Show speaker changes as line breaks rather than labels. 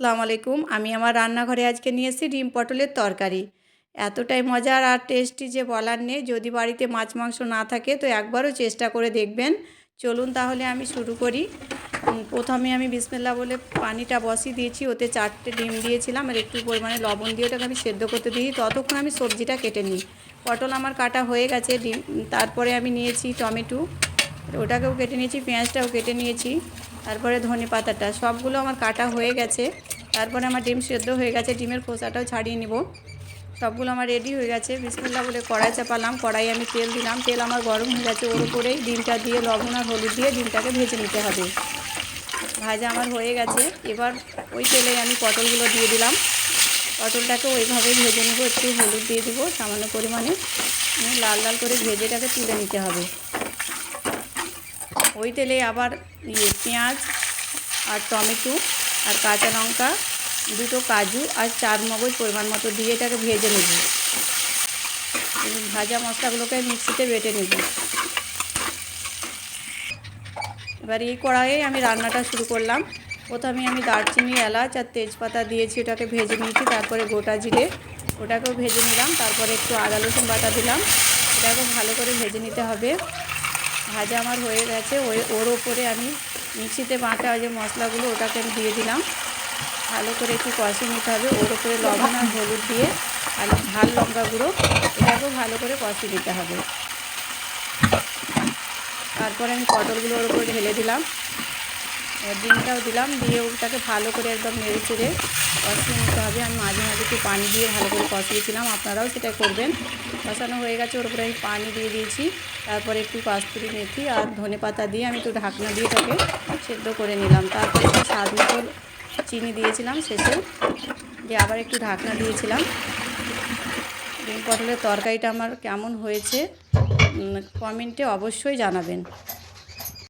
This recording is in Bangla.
আসসালামু আলাইকুম। আমি আমার রান্নাঘরে আজকে নিয়ে এসেছি ডিম পটলের তরকারি। এতটাই মজার আর টেস্টি যে বলার নেই, যদি বাড়িতে মাছ মাংস না থাকে তো একবারও চেষ্টা করে দেখবেন। চলুন তাহলে আমি শুরু করি। প্রথমে আমি বিসমিল্লা বলে পানিটা বসিয়ে দিয়েছি, ওতে চারটে ডিম দিয়েছিলাম আর একটু পরিমাণে লবণ দিয়ে ওটাকে আমি সেদ্ধ করতে দিই। ততক্ষণ আমি সবজিটা কেটে নিই। পটল আমার কাটা হয়ে গেছে, ডিম, তারপরে আমি নিয়েছি টমেটো। ওটাকেও কেটে নিয়েছি, পেঁয়াজটাও কেটে নিয়েছি, তারপরে ধনে পাতাটা, সবগুলো আমার কাটা হয়ে গেছে। তারপরে আমার ডিম সেদ্ধ হয়ে গেছে, ডিমের খোসাটাও ছাড়িয়ে নিব। সবগুলো আমার রেডি হয়ে গেছে। বিসমিল্লা বলে কড়াই চাপালাম কড়াই আমি তেল দিলাম। তেল আমার গরম হয়ে গেছে, ওর উপরেই ডিমটা দিয়ে, লবণ আর হলুদ দিয়ে ডিমটাকে ভেজে নিতে হবে। ভাজা আমার হয়ে গেছে। এবার ওই তেলে আমি পটলগুলো দিয়ে দিলাম। পটলটাকে ওইভাবেই ভেজে নেব, একটু হলুদ দিয়ে দেবো, সামান্য পরিমাণে। লাল লাল করে ভেজে এটাকে তুলে নিতে হবে। ওই তেলে আবার ইয়ে পেঁয়াজ আর টমেটো আর কাঁচা লঙ্কা, দুটো কাজু আর চার মগজ পরিমাণ মতো দিয়ে এটাকে ভেজে নেব। ভাজা মশলাগুলোকে মিক্সিতে বেটে নেব। এবার এই কড়াইয়ে আমি রান্নাটা শুরু করলাম। প্রথমে আমি দারচিনি, এলাচ আর তেজপাতা দিয়েছি, ওটাকে ভেজে নিয়েছি, তারপরে গোটা জিরে ওটাকেও ভেজে নিলাম, তারপরে একটু আদা রসুন বাটা দিলাম। এটাকেও ভালো করে ভেজে নিতে হবে। ভাজা আমার হয়ে গেছে, ওই ওর ওপরে আমি মিক্সিতে বাঁটা যে মশলাগুলো ওটাকে আমি দিয়ে দিলাম। ভালো করে একটু কষে নিতে হবে, ওর ওপরে লবণ আর হলুদ দিয়ে আর ঝাল লঙ্কা গুঁড়ো, এটাকেও ভালো করে কষে দিতে হবে। তারপরে আমি পটলগুলো ওর উপরে ঢেলে দিলাম। ডিমটাও দিলাম, দিয়ে ওটাকে ভালো করে একদম নেড়ে চেড়ে কষিয়ে নিতে হবে। আমি মাঝে মাঝে একটু পানি দিয়ে ভালো করে কষিয়েছিলাম, আপনারাও সেটা করবেন। কষানো হয়ে গেছে, ওর উপরে আমি পানি দিয়ে দিয়েছি। তারপরে একটু কাস্তুরি মেথি আর ধনে পাতা দিয়ে আমি একটু ঢাকনা দিয়ে এটাকে সেদ্ধ করে নিলাম। তারপরে একটু স্বাদ মতো চিনি দিয়েছিলাম শেষে, দিয়ে আবার একটু ঢাকনা দিয়েছিলাম। ডিম পটলের তরকারিটা আমার কেমন হয়েছে কমেন্টে অবশ্যই জানাবেন।